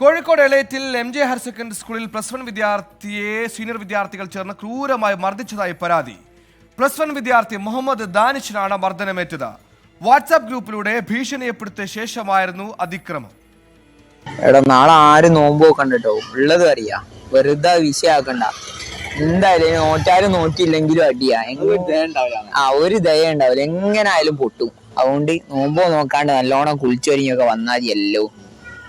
കോഴിക്കോട് എളേറ്റിൽ M J higher secondary സ്കൂളിൽ plus one വിദ്യാർത്ഥിയെ സീനിയർ വിദ്യാർത്ഥികൾ ചേർന്ന് ക്രൂരമായി മർദ്ദിച്ചതായി പരാതി. പ്ലസ് വൺ വിദ്യാർത്ഥി മുഹമ്മദ് ദാനിഷിനാണ് മർദ്ദനമേറ്റത്. വാട്സാപ്പ് ഗ്രൂപ്പിലൂടെ ഭീഷണിയപ്പെടുത്തിയ ശേഷമായിരുന്നു അതിക്രമം. എടാ നാളെ ആരും നോമ്പോ നോക്കണ്ടോ ഉള്ളത് അറിയാ. വെറുതെ വിഷയാക്കണ്ട. എന്തായാലും നോറ്റാലും നോക്കിയില്ലെങ്കിലും അടിയാ. എങ്ങ- ആ ഒരു ദയ ഉണ്ടാവില്ല. എങ്ങനായാലും പൊട്ടും. അതുകൊണ്ട് നോമ്പോ നോക്കാണ്ട് നല്ലോണം കുളിച്ചൊരിഞ്ഞൊക്കെ വന്നാൽ എല്ലോ.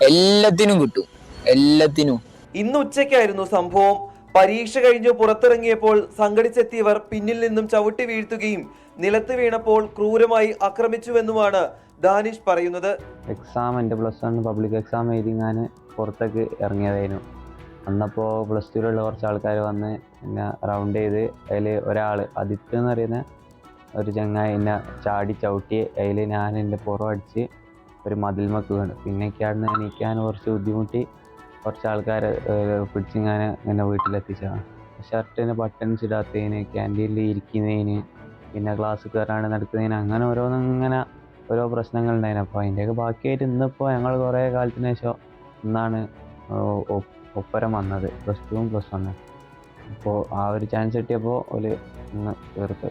എല്ലാത്തിനും കിട്ടും. എല്ലാത്തിനും. ഇന്ന് ഉച്ചയ്ക്കായിരുന്നു സംഭവം. പരീക്ഷ കഴിഞ്ഞു പുറത്തിറങ്ങിയപ്പോൾ സംഘടിച്ചെത്തിയവർ പിന്നിൽ നിന്നും ചവിട്ടി വീഴ്ത്തുകയും നിലത്ത് വീണപ്പോൾ ക്രൂരമായി ആക്രമിച്ചുവെന്നുമാണ് ദാനിഷ് പറയുന്നത്. എക്സാം എന്റെ പ്ലസ് വൺ പബ്ലിക് എക്സാം എഴുതി ഞാൻ പുറത്തേക്ക് ഇറങ്ങിയതായിരുന്നു. അന്നപ്പോൾ പ്ലസ് ടുവിലുള്ള കുറച്ച് ആൾക്കാർ വന്ന് എന്നെ റൗണ്ട് ചെയ്ത് അതിൽ ഒരാൾ ആദിത്യ എന്ന് പറയുന്ന ഒരു ചങ്ങായി എന്നെ ചാടി ചവിട്ടി അതിൽ ഞാൻ എന്റെ പുറം അടിച്ച് ഒരു മതിൽമക്ക് വീണു പിന്നെ അവിടുന്ന് എണീക്കാൻ കുറച്ച് ബുദ്ധിമുട്ടി കുറച്ച് ആൾക്കാർ പിടിച്ചിങ്ങനെ എന്നെ വീട്ടിലെത്തിച്ചതാണ്. ഷർട്ടിന് ബട്ടൺസ് ഇടാത്തതിന് ക്യാന്റീനിൽ ഇരിക്കുന്നതിന് പിന്നെ ക്ലാസ് കയറാണ്ട് നടക്കുന്നതിന് അങ്ങനെ ഓരോന്നിങ്ങനെ ഓരോ പ്രശ്നങ്ങൾ ഉണ്ടായിരുന്നു. അപ്പോൾ അതിന്റെയൊക്കെ ബാക്കിയായിട്ട് ഇന്നിപ്പോൾ ഞങ്ങൾ കുറേ കാലത്തിന് ശേഷം ഇന്നാണ് ഒപ്പരം വന്നത്. പ്ലസ് ടുവും പ്ലസ് വണ്ണും അപ്പോൾ ആ ഒരു ചാൻസ് കിട്ടിയപ്പോൾ ഒരു ഇന്ന് തീർത്ത്.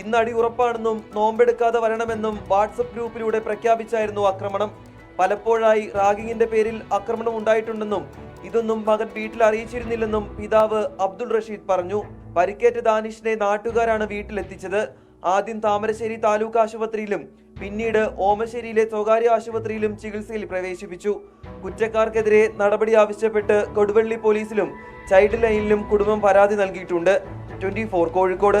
ഇന്ന് അടി ഉറപ്പാണെന്നും നോമ്പെടുക്കാതെ വരണമെന്നും വാട്സപ്പ് ഗ്രൂപ്പിലൂടെ പ്രഖ്യാപിച്ചായിരുന്നു ആക്രമണം. പലപ്പോഴായി റാഗിങ്ങിന്റെ പേരിൽ ആക്രമണം ഉണ്ടായിട്ടുണ്ടെന്നും ഇതൊന്നും മകൻ വീട്ടിൽ അറിയിച്ചിരുന്നില്ലെന്നും പിതാവ് അബ്ദുൾ റഷീദ് പറഞ്ഞു. പരിക്കേറ്റ ദാനിഷിനെ നാട്ടുകാരാണ് വീട്ടിലെത്തിച്ചത്. ആദ്യം താമരശ്ശേരി താലൂക്ക് ആശുപത്രിയിലും പിന്നീട് ഓമശ്ശേരിയിലെ സ്വകാര്യ ആശുപത്രിയിലും ചികിത്സയിൽ പ്രവേശിപ്പിച്ചു. കുറ്റക്കാർക്കെതിരെ നടപടി ആവശ്യപ്പെട്ട് കൊടുവള്ളി പോലീസിലും ചൈൽഡ് ലൈനിലും കുടുംബം പരാതി നൽകിയിട്ടുണ്ട്. ട്വന്റി കോഴിക്കോട്.